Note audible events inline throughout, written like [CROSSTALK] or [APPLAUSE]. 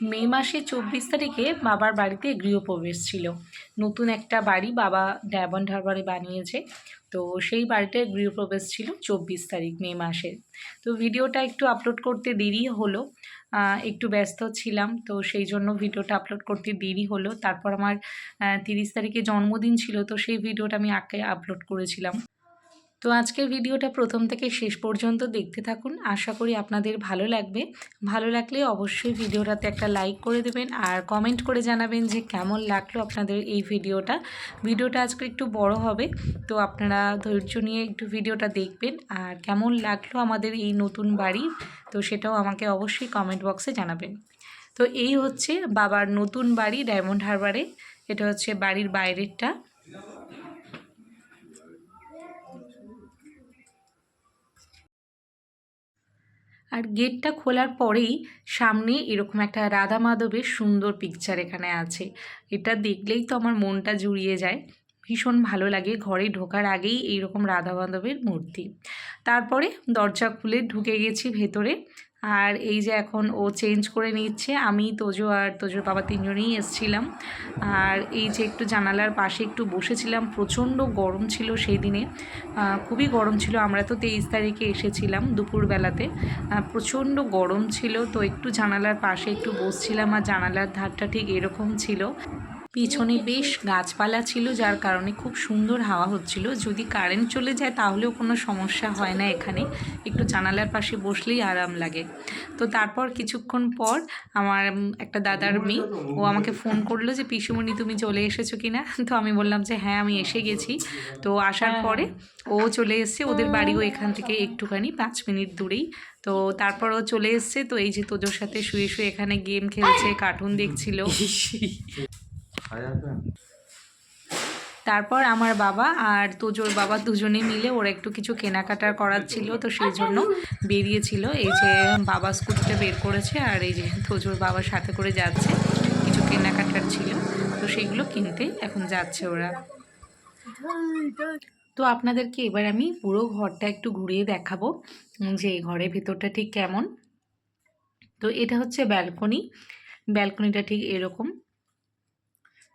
মে মাসে চব্বিশ তারিখে বাবার বাড়িতে গৃহপ্রবেশ ছিল। নতুন একটা বাড়ি বাবা ডায়মন্ড হারবারে বানিয়েছে। তো সেই বাড়িতে গৃহপ্রবেশ ছিল চব্বিশ তারিখ মে মাসের তো ভিডিওটা একটু আপলোড করতে দেরি হলো। একটু ব্যস্ত ছিলাম, তো সেই জন্য ভিডিওটা আপলোড করতে দেরি হলো। তারপর আমার তিরিশ তারিখে জন্মদিন ছিল, তো সেই ভিডিওটা আমি আগে আপলোড করেছিলাম। তো আজকের ভিডিওটা প্রথম থেকে শেষ পর্যন্ত দেখতে থাকুন। আশা করি আপনাদের ভালো লাগবে। ভালো লাগলে অবশ্যই ভিডিওটাতে একটা লাইক করে দেবেন আর কমেন্ট করে জানাবেন যে কেমন লাগল আপনাদের এই ভিডিওটা। ভিডিওটা আজকে একটু বড় হবে, তো আপনারা ধৈর্য নিয়ে একটু ভিডিওটা দেখবেন। আর কেমন লাগল আমাদের এই নতুন বাড়ি, তো সেটাও আমাকে অবশ্যই কমেন্ট বক্সে জানাবেন। তো এই হচ্ছে বাবার নতুন বাড়ি ডায়মন্ড হারবারে। এটা হচ্ছে বাড়ির বাইরেরটা। আর গেটটা খোলার পরেই সামনে এরকম একটা রাধা মাধবের সুন্দর পিকচার এখানে আছে। এটা দেখলেই তো আমার মনটা জুড়িয়ে যায়। ভীষণ ভালো লাগে ঘরে ঢোকার আগেই এইরকম রাধা মাধবের মূর্তি। তারপরে দরজা খুলে ঢুকে গেছি ভেতরে। আর এই যে এখন ও চেঞ্জ করে নিচ্ছে, আমি, তোজো আর তোজোর বাবা তিনজনেই এসছিলাম। আর এই যে একটু জানালার পাশে একটু বসেছিলাম, প্রচণ্ড গরম ছিল সেই দিনে। খুবই গরম ছিল, আমরা তো তেইশ তারিখে এসেছিলাম দুপুরবেলাতে। প্রচণ্ড গরম ছিল, তো একটু জানালার পাশে একটু বসছিলাম আর জানালার ধারটা ঠিক এরকম ছিল। পিছনে বেশ গাছপালা ছিল যার কারণে খুব সুন্দর হাওয়া হচ্ছিল। যদি কারেন্ট চলে যায় তাহলেও কোনো সমস্যা হয় না এখানে। একটু জানালার পাশে বসলেই আরাম লাগে। তো তারপর কিছুক্ষণ পর আমার একটা দাদার মেয়ে ও আমাকে ফোন করল যে পিসুমণি তুমি চলে এসেছ কিনা? তো আমি বললাম যে হ্যাঁ আমি এসে গেছি। তো আসার পরে ও চলে এসছে ওদের বাড়িও এখান থেকে একটুখানি পাঁচ মিনিট দূরেই। তো তারপর ও চলে এসছে তো এই যে তোদের সাথে শুয়ে শুয়ে এখানে গেম খেলছে কার্টুন দেখছিল। তারপর আমার বাবা আর তোজোর বাবা দুজনে মিলে ওরা একটু কিছু কেনাকাটার করার ছিল তো সেই জন্য বেরিয়েছিল। এই যে বাবা স্কুটিটা বের করেছে আর এই যে তোজোর বাবার সাথে করে যাচ্ছে, কিছু কেনাকাটার ছিল, তো সেইগুলো কিনতে এখন যাচ্ছে ওরা। তো আপনাদেরকে এবার আমি পুরো ঘরটা একটু ঘুরিয়ে দেখাবো, যে ঘরের ভেতরটা ঠিক কেমন। তো এটা হচ্ছে ব্যালকনি, ব্যালকনিটা ঠিক এরকম।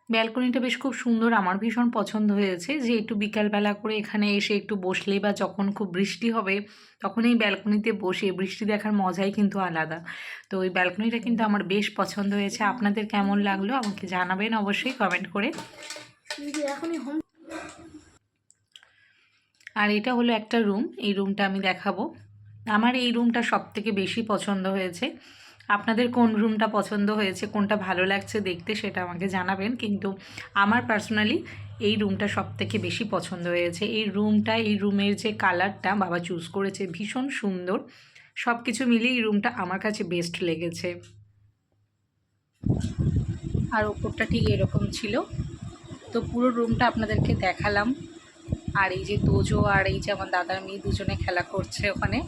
ব্যালকনিটা বেশ খুব সুন্দর। আমার ভীষণ পছন্দ হয়েছে যে একটু বিকালবেলা করে এখানে এসে একটু বসলে বা যখন খুব বৃষ্টি হবে তখন এই ব্যালকনিতে বসে বৃষ্টি দেখার মজাই কিন্তু আলাদা। তো ওই ব্যালকনিটা কিন্তু আমার বেশ পছন্দ হয়েছে। আপনাদের কেমন লাগল আমাকে জানাবেন অবশ্যই কমেন্ট করে। এখনই হোম আর এটা হলো একটা রুম। এই রুমটা আমি দেখাবো। আমার এই রুমটা সব থেকে বেশি পছন্দ হয়েছে। আপনাদের কোন রুমটা পছন্দ হয়েছে, কোনটা ভালো লাগছে দেখতে সেটা আমাকে জানাবেন। কিন্তু আমার পার্সোনালি এই রুমটা সব থেকে বেশি পছন্দ হয়েছে। এই রুমটা, এই রুমের যে কালারটা বাবা চুজ করেছে ভীষণ সুন্দর। সব কিছু মিলিয়ে এই রুমটা আমার কাছে বেস্ট লেগেছে। আর ওপরটা ঠিক এরকম ছিল। তো পুরো রুমটা আপনাদেরকে দেখালাম। আর এই যে তোজো আর এই যে আমার দাদার মেয়ে দুজনে খেলা করছে ওখানে।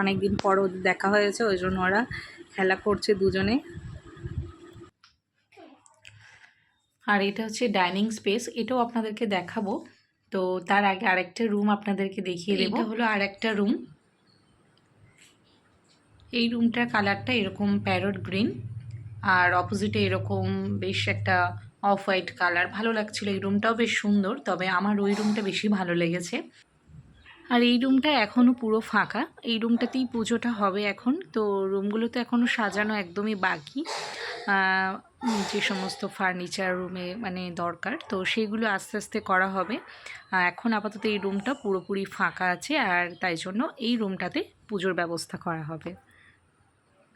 অনেক দিন পর ওদের দেখা হয়েছে ওই জন্য ওরা খেলা করছে দুজনে। আর এটা হচ্ছে ডাইনিং স্পেস এটাও আপনাদেরকে দেখাবো। তো তার আগে আরেকটা রুম আপনাদেরকে দেখিয়ে দেবো। এটা হলো আরেকটা রুম। এই রুমটার কালারটা এরকম প্যারট গ্রিন আর অপোজিটে এরকম বেশ একটা অফ হোয়াইট কালার। ভালো লাগছিল এই রুমটাও বেশ সুন্দর তবে আমার ওই রুমটা বেশি ভালো লেগেছে। আর এই রুমটা এখনও পুরো ফাঁকা। এই রুমটাতেই পুজোটা হবে এখন। তো রুমগুলো তো এখনও সাজানো একদমই বাকি। যে সমস্ত ফার্নিচার রুমে মানে দরকার, তো সেইগুলো আস্তে আস্তে করা হবে। এখন আপাতত এই রুমটা পুরোপুরি ফাঁকা আছে, আর তাই জন্য এই রুমটাতে পুজোর ব্যবস্থা করা হবে।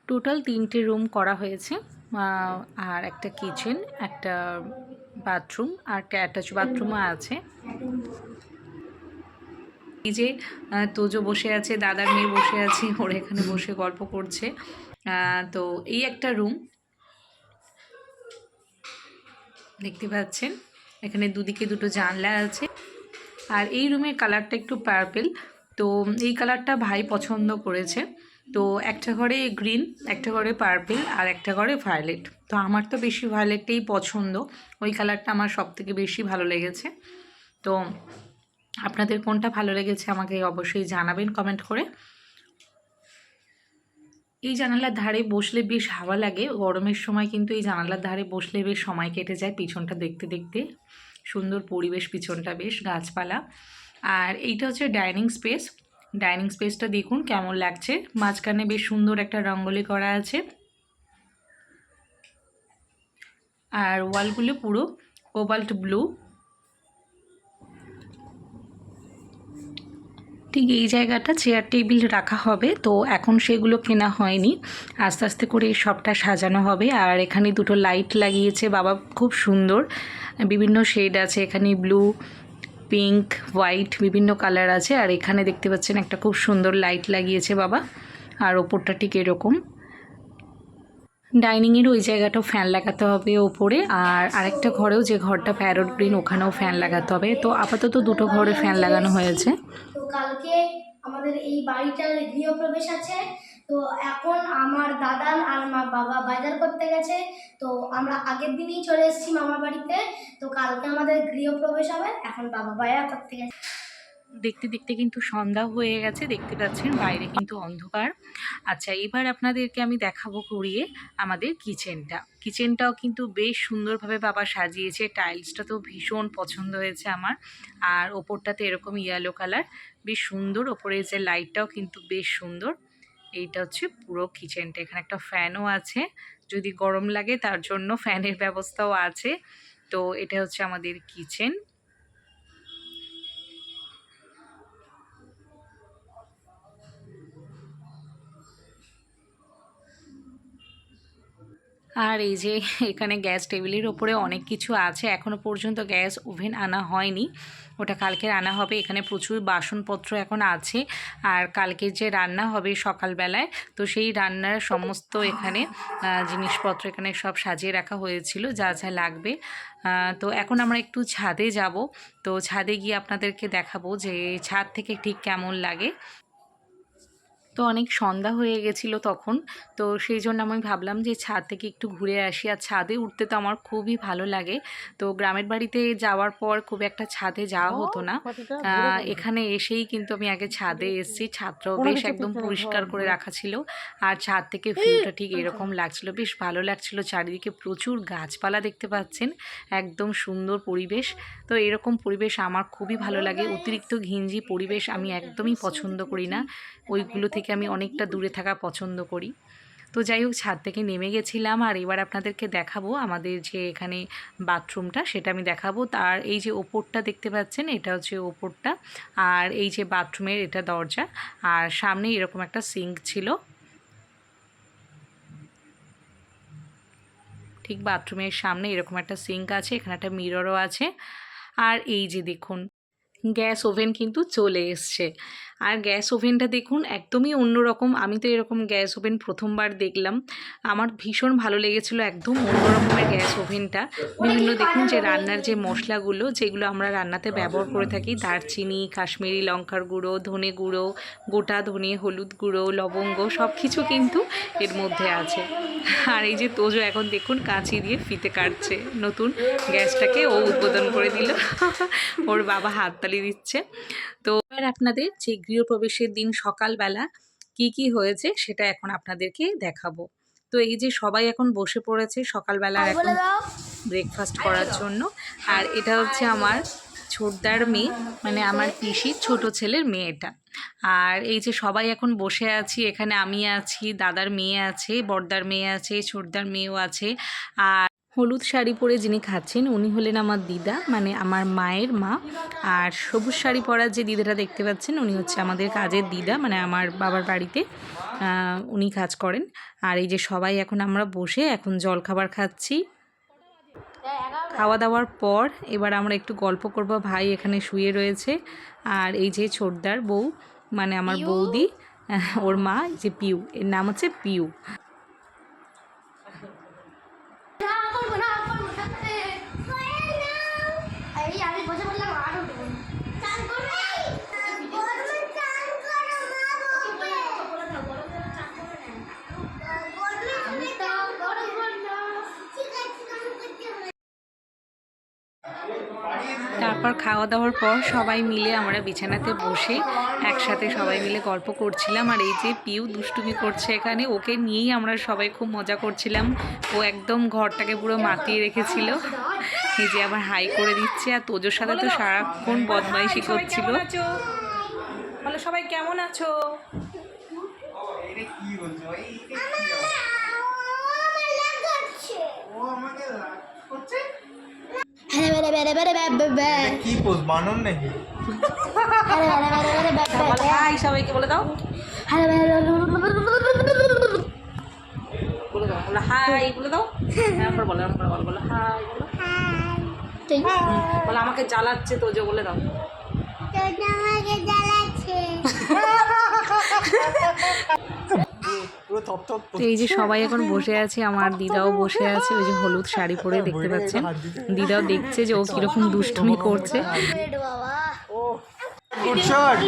টোটাল তিনটে রুম করা হয়েছে। আর একটা কিচেন একটা বাথরুম আর একটা অ্যাটাচ বাথরুমও আছে। এই যে তোজো বসে আছে, দাদার মেয়ে বসে আছে, ওরা এখানে বসে গল্প করছে। তো এই একটা রুম দেখতে পাচ্ছেন, এখানে দুদিকে দুটো জানলা আছে। আর এই রুমের কালারটা একটু পার্পেল তো এই কালারটা ভাই পছন্দ করেছে। তো একটা ঘরে গ্রিন একটা ঘরে পার্পেল আর একটা ঘরে ভায়োলেট তো আমার তো বেশি ভায়োলেটটাই পছন্দ। ওই কালারটা আমার সব থেকে বেশি ভালো লেগেছে। তো আপনাদের কোনটা ভালো লেগেছে আমাকে অবশ্যই জানাবেন কমেন্ট করে। এই জানালার ধারে বসলে বেশ হাওয়া লাগে, গরমের সময় কিন্তু এই জানালার ধারে বসলে বেশ সময় কেটে যায় পিছনটা দেখতে দেখতে। সুন্দর পরিবেশ পিছনটা বেশ গাছপালা। আর এইটা হচ্ছে ডাইনিং স্পেস ডাইনিং স্পেসটা দেখুন কেমন লাগছে। মাঝখানে বেশ সুন্দর একটা রঙ্গোলি করা আছে। আর ওয়ালগুলো পুরো কোবাল্ট ব্লু ঠিক এই জায়গাটা চেয়ার টেবিল রাখা হবে। তো এখন সেগুলো কেনা হয়নি। আস্তে আস্তে করে সবটা সাজানো হবে। আর এখানে দুটো লাইট লাগিয়েছে। বাবা খুব সুন্দর। বিভিন্ন শেড আছে। এখানে ব্লু পিঙ্ক হোয়াইট বিভিন্ন কালার আছে। আর এখানে দেখতে পাচ্ছেন একটা খুব সুন্দর লাইট লাগিয়েছে বাবা। আর ওপরটা ঠিক এরকম। ডাইনিংয়ের ওই জায়গাটাও ফ্যান লাগাতে হবে ওপরে, আর আরেকটা ঘরেও যে ঘরটা প্যারট গ্রিন, ওখানেও ফ্যান লাগাতে হবে। তো আপাতত দুটো ঘরে ফ্যান লাগানো হয়েছে। তো কালকে আমাদের এই বাড়িটার গৃহপ্রবেশ আছে। তো এখন আমার দাদা আর আমার বাবা বাজার করতে গেছে। তো আমরা আগের দিনই চলে এসেছি মামার বাড়িতে। তো কালকে আমাদের গৃহপ্রবেশ হবে, এখন বাবা বাজার করতে গেছে। দেখতে দেখতে কিন্তু সন্ধ্যা হয়ে গেছে, দেখতে পাচ্ছেন বাইরে কিন্তু অন্ধকার। আচ্ছা এবার আপনাদেরকে আমি দেখাবো ঘুরিয়ে আমাদের কিচেনটা। কিচেনটাও কিন্তু বেশ সুন্দরভাবে বাবা সাজিয়েছে, টাইলসটা তো ভীষণ পছন্দ হয়েছে আমার। আর ওপরটাতে এরকম ইয়েলো কালার, বেশ সুন্দর। ওপরে যে লাইটটাও কিন্তু বেশ সুন্দর। এইটা হচ্ছে পুরো কিচেনটা। এখানে একটা ফ্যানও আছে। যদি গরম লাগে তার জন্য ফ্যানের ব্যবস্থাও আছে। তো এটা হচ্ছে আমাদের কিচেন। আর এই যে এখানে গ্যাস টেবিলের ওপরে অনেক কিছু আছে এখনও পর্যন্ত গ্যাস ওভেন আনা হয়নি। ওটা কালকে আনা হবে, এখানে প্রচুর বাসনপত্র এখন আছে। আর কালকে যে রান্না হবে সকালবেলায়, তো সেই রান্নার সমস্ত এখানে জিনিসপত্র এখানে সব সাজিয়ে রাখা হয়েছিল, যা যা লাগবে। তো এখন আমরা একটু ছাদে যাব। তো ছাদে গিয়ে আপনাদেরকে দেখাবো যে ছাদ থেকে ঠিক কেমন লাগে। তো অনেক সন্ধ্যা হয়ে গেছিল তখন। তো সেই জন্য আমি ভাবলাম যে ছাদ থেকে একটু ঘুরে আসি। আর ছাদে উঠতে তো আমার খুবই ভালো লাগে। তো গ্রামের বাড়িতে যাওয়ার পর খুব একটা ছাদে যাওয়া হতো না। এখানে এসেই কিন্তু আমি আগে ছাদে এসেছি। ছাদটাও বেশ একদম পরিষ্কার করে রাখা ছিল। আর ছাদ থেকে ভিউটা ঠিক এরকম লাগছিল। বেশ ভালো লাগছিল। চারিদিকে প্রচুর গাছপালা দেখতে পাচ্ছেন। একদম সুন্দর পরিবেশ। তো এরকম পরিবেশ আমার খুবই ভালো লাগে। অতিরিক্ত ঘিঞ্জি পরিবেশ আমি একদমই পছন্দ করি না। ওইগুলো থেকে আমি অনেকটা দূরে থাকা পছন্দ করি। তো যাই হোক, ছাদ থেকে নেমে গেছিলাম আর এবার আপনাদেরকে দেখাবো আমাদের যে এখানে বাথরুমটা, সেটা আমি দেখাবো। তার এই যে ওপরটা দেখতে পাচ্ছেন, এটা হচ্ছে ওপরটা। আর এই যে বাথরুমের এটা দরজা। আর সামনে এরকম একটা সিঙ্ক ছিল। ঠিক বাথরুমের সামনে এরকম একটা সিঙ্ক আছে, এখানে একটা মিররও আছে। আর এই যে দেখুন, গ্যাস ওভেন কিন্তু চলে এসছে। আর গ্যাস ওভেনটা দেখুন, একদমই অন্যরকম। আমি তো এরকম গ্যাস ওভেন প্রথমবার দেখলাম। আমার ভীষণ ভালো লেগেছিলো একদম অন্য রকমের গ্যাস ওভেনটা। বিভিন্ন দেখুন যে রান্নার যে মশলাগুলো, যেগুলো আমরা রান্নাতে ব্যবহার করে থাকি, দারচিনি, কাশ্মীরি লঙ্কার গুঁড়ো, ধনে গুঁড়ো, গোটা ধনে, হলুদ গুঁড়ো, লবঙ্গ সব কিছু কিন্তু এর মধ্যে আছে। আর এই যে তোজো এখন দেখুন কাঁচি দিয়ে ফিতে কাটছে। নতুন গ্যাসটাকে ও উদ্বোধন করে দিল। ওর বাবা হাততালি দিচ্ছে। তো এবার আপনাদের যে গৃহপ্রবেশের দিন সকালবেলা কি কি হয়েছে সেটা এখন আপনাদেরকে দেখাবো। তো এই যে সবাই এখন বসে পড়েছে সকালবেলা এখন ব্রেকফাস্ট করার জন্য। আর এটা হচ্ছে আমার ছোটদার মেয়ে মানে আমার পিসির ছোট ছেলের মেয়েটা আর এই যে সবাই এখন বসে আছি এখানে আমি আছি দাদার মেয়ে আছে বড়দার মেয়ে আছে ছোটদার মেয়েও আছে। আর হলুদ শাড়ি পরে যিনি খাচ্ছেন উনি হলেন আমার দিদা মানে আমার মায়ের মা। আর সবুজ শাড়ি পরা যে দিদাটা দেখতে পাচ্ছেন উনি হচ্ছে আমাদের কাজের দিদা মানে আমার বাবার বাড়িতে উনি কাজ করেন। আর এই যে সবাই এখন আমরা বসে এখন জলখাবার খাচ্ছি। খাওয়া দাওয়ার পর এবার আমরা একটু গল্প করব ভাই এখানে শুয়ে রয়েছে। আর এই যে ছোটদার বউ মানে আমার বৌদি ওর মা যে পিউ এর নাম হচ্ছে পিউ। তারপর খাওয়া দাওয়ার পর সবাই মিলে আমরা বিছানাতে বসে একসাথে সবাই মিলে গল্প করছিলাম। আর এই যে পিউ দুষ্টুমি করছে এখানে, ওকে নিয়েই আমরা সবাই খুব মজা করছিলাম। ও একদম ঘরটাকে পুরো মাতিয়ে রেখেছিল। এই যে আবার হাই করে দিচ্ছে। আর তোজোর সাথে তো সারাক্ষণ বদমাইশি করছিল। বলো সবাই কেমন আছো? ও আমাকে করছে। কি পোজ বানর নাকি হাই সবাইকে বলে দাও বলে দাও বলো হাই বলে দাও এরপর বলো এরপর বলো বলো হাই বলো বলো আমাকে জ্বালাচ্ছে তোজো বলে দাও থপ তো এই যে সবাই এখন বসে আছে আমার দিদাও বসে আছে ওই যে হলুদ শাড়ি পরে দেখতে পাচ্ছেন। দিদাও দেখছে যে ও কীরকম দুষ্টুমি করছে। ও গুড শট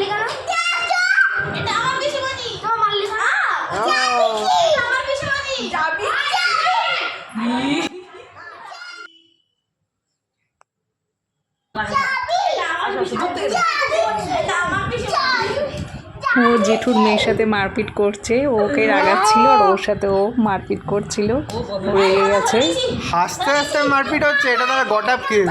ও জেঠুর মেয়ের সাথে মারপিট করছে ও ওকে রাগাচ্ছিল আর ওর সাথে ও মারপিট করছিল। রেগে গেছে। হাসতে হাসতে মারপিট হচ্ছে এটা তারা গটাপ কেস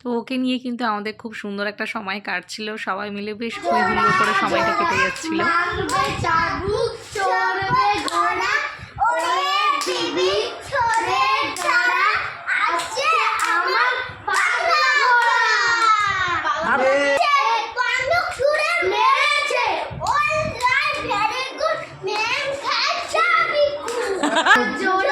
তো ওকে নিয়ে কিন্তু আমাদের খুব সুন্দর একটা সময় কাটছিল। সবাই মিলে বেশ হই হুল্লোড় করে সময়টা কেটে যাচ্ছিল। চাবুক চড়বে ঘোড়া ওরে 就。[LAUGHS]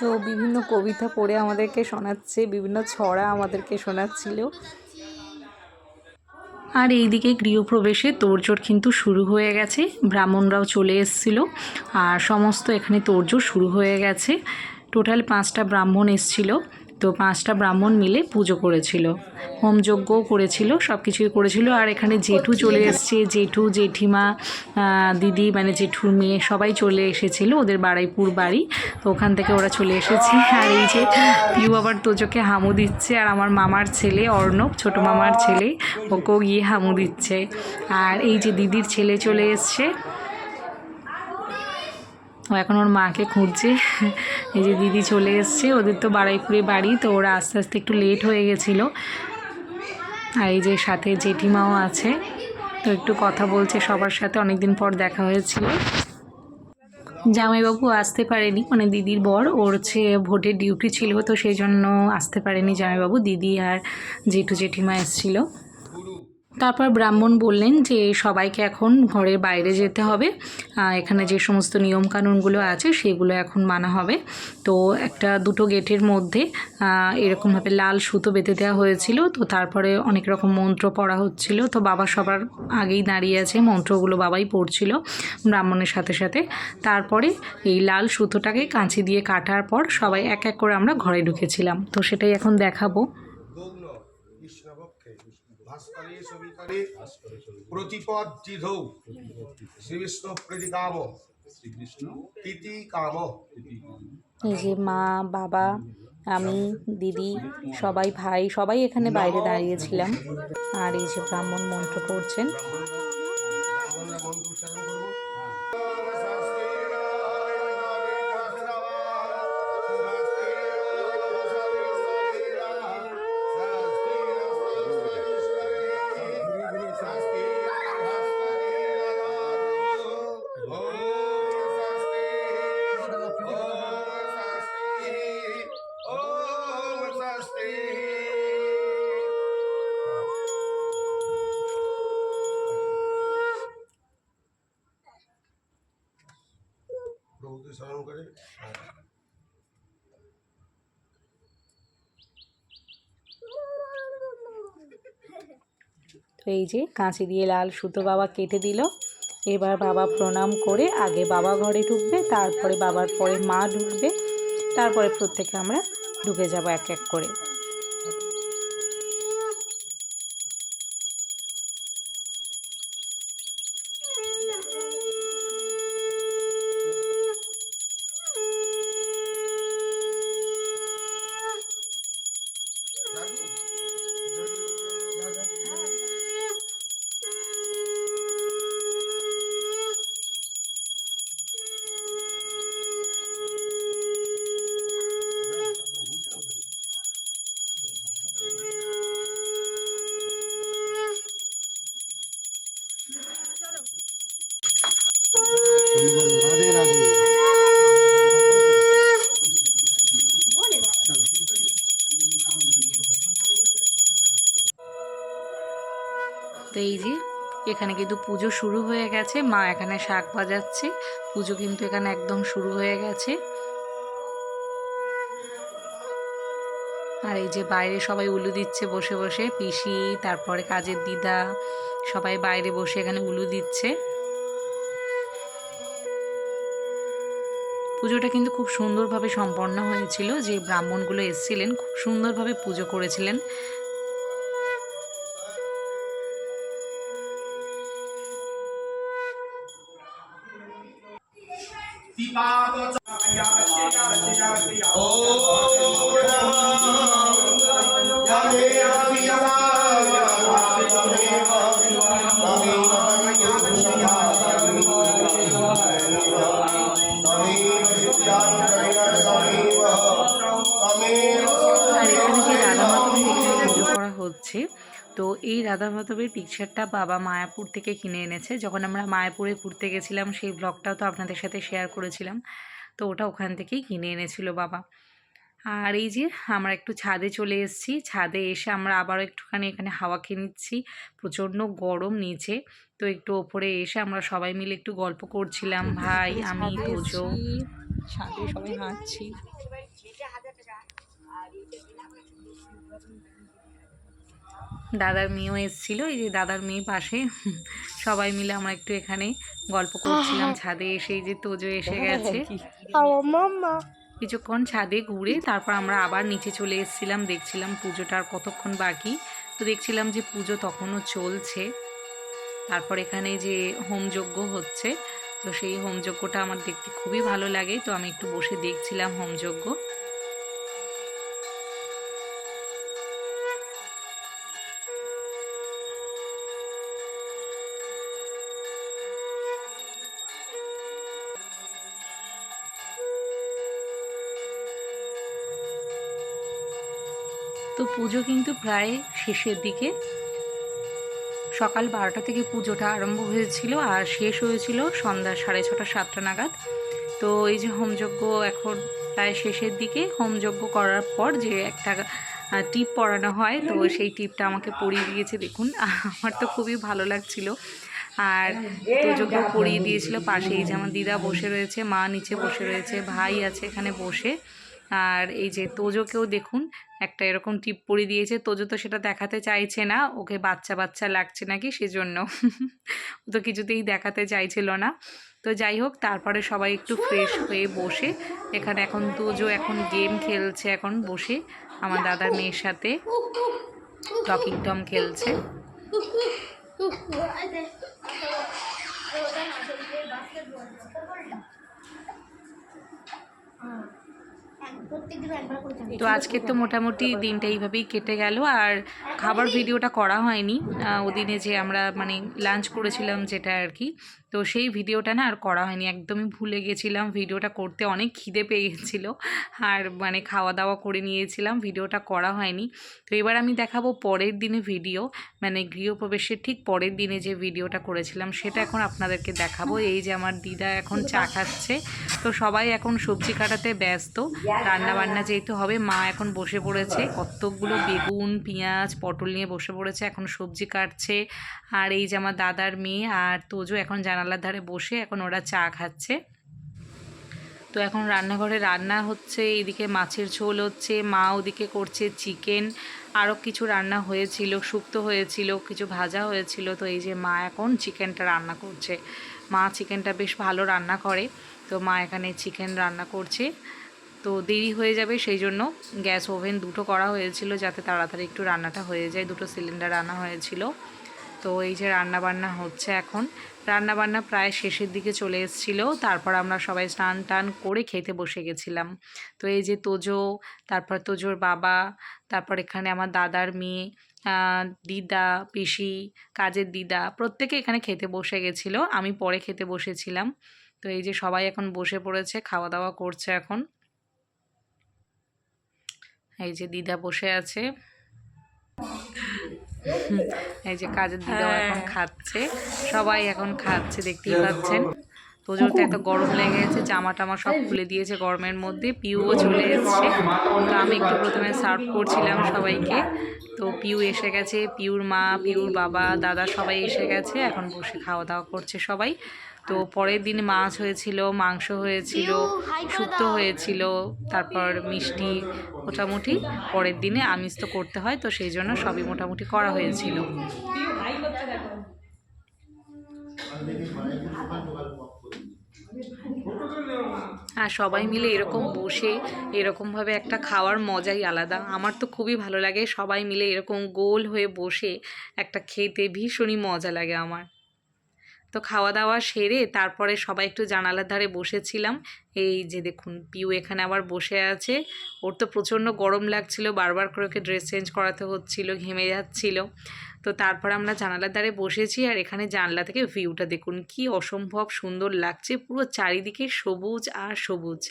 তো বিভিন্ন কবিতা পড়ে আমাদেরকে শোনাচ্ছে বিভিন্ন ছড়া আমাদেরকে শোনাচ্ছিল। আর এই দিকে গৃহপ্রবেশে তোড়জোড় কিন্তু শুরু হয়ে গেছে। ব্রাহ্মণরাও চলে এসেছিল। আর সমস্ত এখানে তোড়জোড় শুরু হয়ে গেছে। টোটাল পাঁচটা ব্রাহ্মণ এসেছিল। তো পাঁচটা ব্রাহ্মণ মিলে পুজো করেছিল। হোমযজ্ঞও করেছিল সব কিছুই করেছিল। আর এখানে জেঠু চলে এসছে, জেঠু, জেঠিমা দিদি মানে জেঠুর মেয়ে, সবাই চলে এসেছিল ওদের বাড়াইপুর বাড়ি। তো ওখান থেকে ওরা চলে এসেছে। আর এই যে পিউ আবার তোজোকে হামু দিচ্ছে, আর আমার মামার ছেলে অর্ণব, ছোট মামার ছেলে, ওকেও গিয়ে হামু দিচ্ছে। আর এই যে দিদির ছেলে চলে এসছে ও এখন ওর মাকে খুঁজছে। এই যে দিদি চলে এসছে, ওদের তো বাড়াইপুরে বাড়ি, তো ওরা আস্তে আস্তে একটু লেট হয়ে গেছিল। আর এই যে সাথে জেঠিমাও আছে, তো একটু কথা বলছে সবার সাথে, অনেকদিন পর দেখা হয়েছিল। জামাইবাবু আসতে পারেনি মানে দিদির বর, ওর হচ্ছে ভোটের ডিউটি ছিল, তো সেই জন্য আসতে পারেনি জামাইবাবু। দিদি আর জেঠু জেঠিমা এসেছিল। তারপর ব্রাহ্মণ বললেন যে সবাইকে এখন ঘরের বাইরে যেতে হবে। এখানে যে সমস্ত নিয়মকানুনগুলো আছে সেগুলো এখন মানা হবে। তো একটা দুটো গেটের মধ্যে এরকমভাবে লাল সুতো বেঁধে দেওয়া হয়েছিল। তো তারপরে অনেক রকম মন্ত্র পড়া হচ্ছিল। তো বাবা সবার আগেই দাঁড়িয়ে আছে, মন্ত্রগুলো বাবাই পড়ছিল ব্রাহ্মণের সাথে সাথে। তারপরে এই লাল সুতোটাকে কাঁচি দিয়ে কাটার পর সবাই এক এক করে আমরা ঘরে ঢুকেছিলাম। তো সেটাই এখন দেখাবো। ভাস্করে সবিকারে প্রতিপদ্ধিধৌ শ্রীবিষ্ণু প্রীতি প্রীতি কাম এই যে মা বাবা আমি দিদি সবাই ভাই সবাই এখানে বাইরে দাঁড়িয়েছিলাম। আর এই যে ব্রাহ্মণ মন্ত্র পড়ছেন। এই যে কাঁচি দিয়ে লাল সুতো বাবা কেটে দিল। এবার বাবা প্রণাম করে আগে বাবা ঘরে ঢুকবে, তারপরে বাবার পরে মা ঢুকবে, তারপরে প্রত্যেকে আমরা ঢুকে যাব এক এক করে। তো এই যে, এখানে কিন্তু পুজো শুরু হয়ে গেছে। মা এখানে শাক বাজাচ্ছে। পুজো কিন্তু এখানে একদম শুরু হয়ে গেছে। আর এই যে, বাইরে সবাই উলু দিচ্ছে বসে বসে। পিসি, তারপরে কাজের দিদা, সবাই বাইরে বসে এখানে উলু দিচ্ছে। পুজোটা কিন্তু খুব সুন্দরভাবে সম্পন্ন হয়েছিল। যে ব্রাহ্মণগুলো এসেছিলেন, খুব সুন্দরভাবে পুজো করেছিলেন। রাধা মাধবের পিকচারটা বাবা মায়াপুর থেকে কিনে এনেছে। যখন আমরা মায়াপুরে ঘুরতে গেছিলাম সেই ব্লগটাও তো আপনাদের সাথে শেয়ার করেছিলাম। তো ওটা ওখান থেকেই কিনে এনেছিল বাবা। আর এই যে আমরা একটু ছাদে চলে এসেছি। ছাদে এসে আমরা আবার একটুখানি এখানে হাওয়া খেয়ে নিচ্ছি। প্রচণ্ড গরম নিচে। তো একটু ওপরে এসে আমরা সবাই মিলে একটু গল্প করছিলাম। ভাই আমি তোজো। ছাদে সবাই হাঁটছি। দাদার মেয়েও এসেছিল এই যে দাদার মেয়ে পাশে। সবাই মিলে আমরা একটু এখানে গল্প করছিলাম ছাদে এসে এই যে তোজো এসে গেছে। কিছুক্ষণ ছাদে ঘুরে তারপর আমরা আবার নিচে চলে এসেছিলাম দেখছিলাম পুজোটার কতক্ষণ বাকি। তো দেখছিলাম যে পুজো তখনও চলছে। তারপর এখানে যে হোমযজ্ঞ হচ্ছে তো সেই হোমযজ্ঞটা আমার দেখতে খুবই ভালো লাগে। তো আমি একটু বসে দেখছিলাম হোমযজ্ঞ। পুজো কিন্তু প্রায় শেষের দিকে। সকাল বারোটা থেকে পুজোটা আরম্ভ হয়েছিল আর শেষ হয়েছিল সন্ধ্যা সাড়ে ছটা, সাতটা নাগাদ। তো এই যে হোমযজ্ঞ এখন প্রায় শেষের দিকে, হোমযজ্ঞ করার পর যে একটা টিপ পরানো হয়, তো সেই টিপটা আমাকে পরিয়ে দিয়েছে, দেখুন। আমার তো খুবই ভালো লাগছিল। আর তোজোকেও পরিয়ে দিয়েছিল পাশেই যে আমার দিদা বসে রয়েছে, মা নিচে বসে রয়েছে, ভাই আছে এখানে বসে। আর এই যে তোজোকেও দেখুন একটা এরকম টিপ পরিয়ে দিয়েছে। তোজো তো সেটা দেখাতে চাইছে না ওকে বাচ্চা বাচ্চা লাগছে নাকি সেজন্য। ও তো কিছুতেই দেখাতে চাইছিল না। তো যাই হোক তারপরে সবাই একটু ফ্রেশ হয়ে বসে এখানে এখন তোজো এখন গেম খেলছে এখন বসে আমার দাদার মেয়ের সাথে টকিং টম খেলছে। [LAUGHS] তো আজকে তো মোটামুটি দিনটা এইভাবেই কেটে গেল আর খাবার ভিডিওটা করা হয়নি। ওদিনে যে আমরা মানে লাঞ্চ করেছিলাম যেটা আর কি তো সেই ভিডিওটা না আর করা হয়নি। একদমই ভুলে গেছিলাম। ভিডিওটা করতে অনেক খিদে পেয়ে গেছিল। আর মানে খাওয়া দাওয়া করে নিয়েছিলাম। ভিডিওটা করা হয়নি। তো এবার আমি দেখাবো পরের দিনে ভিডিও। মানে গৃহপ্রবেশের ঠিক পরের দিনে যে ভিডিওটা করেছিলাম, সেটা এখন আপনাদেরকে দেখাবো। এই যে আমার দিদা এখন চা খাচ্ছে। তো সবাই এখন সবজি কাটাতে ব্যস্ত। রান্না বান্না যেহেতু হবে, মা এখন বসে পড়েছে। কতকগুলো বেগুন, পেঁয়াজ, পটল নিয়ে বসে পড়েছে। এখন সবজি কাটছে। আর এই যে আমার দাদার মেয়ে আর তোজো এখন জানালার ধারে বসে এখন ওরা চা খাচ্ছে। তো এখন রান্নাঘরে রান্না হচ্ছে, এদিকে মাছের ঝোল হচ্ছে, মা ওদিকে করছে চিকেন। আরও কিছু রান্না হয়েছিল, শুক্তো হয়েছিল, কিছু ভাজা হয়েছিল। তো এই যে মা এখন চিকেনটা রান্না করছে। মা চিকেনটা বেশ ভালো রান্না করে। তো মা এখানে চিকেন রান্না করছে। তো দেরি হয়ে যাবে, সেই জন্য গ্যাস ওভেন দুটো করা হয়েছিল যাতে তাড়াতাড়ি একটু রান্নাটা হয়ে যায়। দুটো সিলিন্ডার রান্না হয়েছিল। তো এই যে রান্না বান্না হচ্ছে এখন। রান্না বান্না প্রায় শেষের দিকে চলে এসেছিল। তারপর আমরা সবাই স্নান টান করে খেতে বসে গেছিলাম। তো এই যে তোজো, তারপর তোজোর বাবা, তারপর এখানে আমার দাদার মেয়ে দিদা, পিসি, কাজের দিদা, প্রত্যেকে এখানে খেতে বসে গেছিল। আমি পরে খেতে বসেছিলাম। তো এই যে সবাই এখন বসে পড়েছে খাওয়া দাওয়া করছে এখন। এই যে দিদা বসে আছে। এই যে কাজের দিদাও এখন খাচ্ছে। সবাই এখন খাচ্ছে দেখতেই পাচ্ছেন। তোজোর তো এত গরম লেগে গেছে জামা টামা সব খুলে দিয়েছে গরমের মধ্যে পিউও চলে এসছে। তো আমি একটু প্রথমে সার্ভ করছিলাম সবাইকে। তো পিউ এসে গেছে পিউর মা পিউর বাবা দাদা সবাই এসে গেছে এখন বসে খাওয়া দাওয়া করছে সবাই। তো পরের দিন মাছ হয়েছিল মাংস হয়েছিল শুক্তো হয়েছিল তারপর মিষ্টি মোটামুটি। পরের দিনে আমিষ তো করতে হয় তো সেই জন্য সবই মোটামুটি করা হয়েছিল। আর সবাই মিলে এরকম বসে এরকমভাবে একটা খাওয়ার মজাই আলাদা। আমার তো খুবই ভালো লাগে সবাই মিলে এরকম গোল হয়ে বসে একটা খেতে ভীষণই মজা লাগে আমার। তো খাওয়া দাওয়া সেরে তারপরে সবাই একটু জানালার ধারে বসেছিলাম। এই যে দেখুন, পিউ এখানে আবার বসে আছে। ওর তো প্রচণ্ড গরম লাগছিল, বারবার করে ওকে ড্রেস চেঞ্জ করাতে হচ্ছিল, ঘেমে যাচ্ছিল। তো তারপর আমরা জানালার ধারে বসেছি আর এখানে জানলা থেকে ভিউটা দেখুন, কি অসম্ভব সুন্দর লাগছে। পুরো চারিদিকে সবুজ আর সবুজ।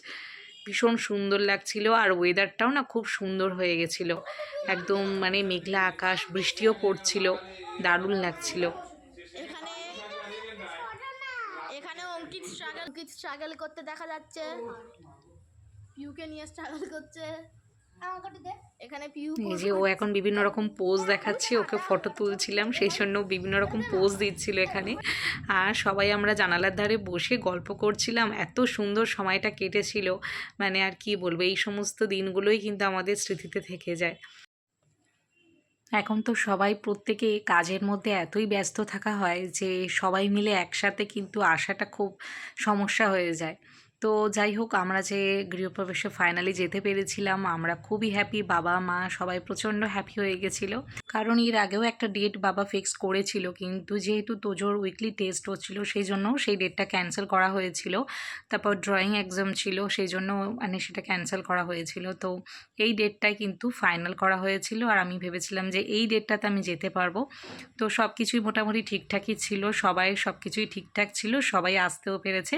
ভীষণ সুন্দর লাগছিল আর ওয়েদারটাও না খুব সুন্দর হয়ে গেছিল। একদম মানে মেঘলা আকাশ, বৃষ্টিও পড়ছিল, দারুণ লাগছিল এখানে স্ট্রাগল স্ট্রাগল করতে দেখা যাচ্ছে। পিউকে নিয়ে স্ট্রাগল করছে। এখানে পিউ এই যে ও এখন বিভিন্ন রকম পোজ দেখাচ্ছে ওকে ফটো তুলছিলাম সেই জন্য বিভিন্ন রকম পোজ দিচ্ছিল এখানে। আর সবাই আমরা জানালার ধারে বসে গল্প করছিলাম এত সুন্দর সময়টা কেটেছিল। মানে আর কি বলব এই সমস্ত দিনগুলোই কিন্তু আমাদের স্মৃতিতে থেকে যায়। এখন তো সবাই প্রত্যেকে কাজের মধ্যে এতই ব্যস্ত থাকা হয় যে সবাই মিলে একসাথে কিন্তু আসাটা খুব সমস্যা হয়ে যায়। তো যাই হোক, আমরা যে গৃহপ্রবেশে ফাইনালি যেতে পেরেছিলাম, আমরা খুবই হ্যাপি বাবা, মা সবাই প্রচণ্ড হ্যাপি হয়ে গেছিল। কারণ এর আগেও একটা ডেট বাবা ফিক্স করেছিল, কিন্তু যেহেতু তোজোর উইকলি টেস্ট হচ্ছিল সেই জন্য সেই ডেটটা ক্যান্সেল করা হয়েছিল। তারপর ড্রয়িং এক্সাম ছিল সেই জন্য মানে সেটা ক্যান্সেল করা হয়েছিল। তো এই ডেটটাই কিন্তু ফাইনাল করা হয়েছিল, আর আমি ভেবেছিলাম যে এই ডেটটাতে আমি যেতে পারব। তো সব কিছুই মোটামুটি ঠিকঠাকই ছিল, সবাই সব কিছুই ঠিকঠাক ছিল, সবাই আসতেও পেরেছে।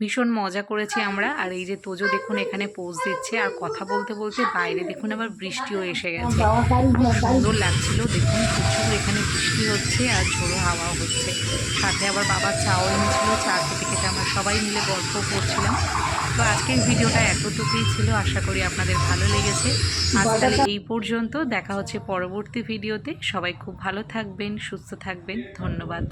ভীষণ মজা করেছি আমরা, আর এই যে তোজো দেখুন এখানে পোজ দিচ্ছে, আর কথা বলতে বলতে বাইরে দেখুন আবার বৃষ্টিও এসে গেছে। সুন্দর লাগছিল দেখুন, প্রচুর এখানে বৃষ্টি হচ্ছে আর ঝোড়ো হাওয়াও হচ্ছে। সাথে আবার বাবা চাও এনেছিল, চা খেতে খেতে আমরা সবাই মিলে গল্প করছিলাম। তো আজকের ভিডিওটা এতটুকুই ছিল, আশা করি আপনাদের ভালো লেগেছে। আজ তাহলে এই পর্যন্ত, দেখা হচ্ছে পরবর্তী ভিডিওতে। সবাই খুব ভালো থাকবেন, সুস্থ থাকবেন, ধন্যবাদ।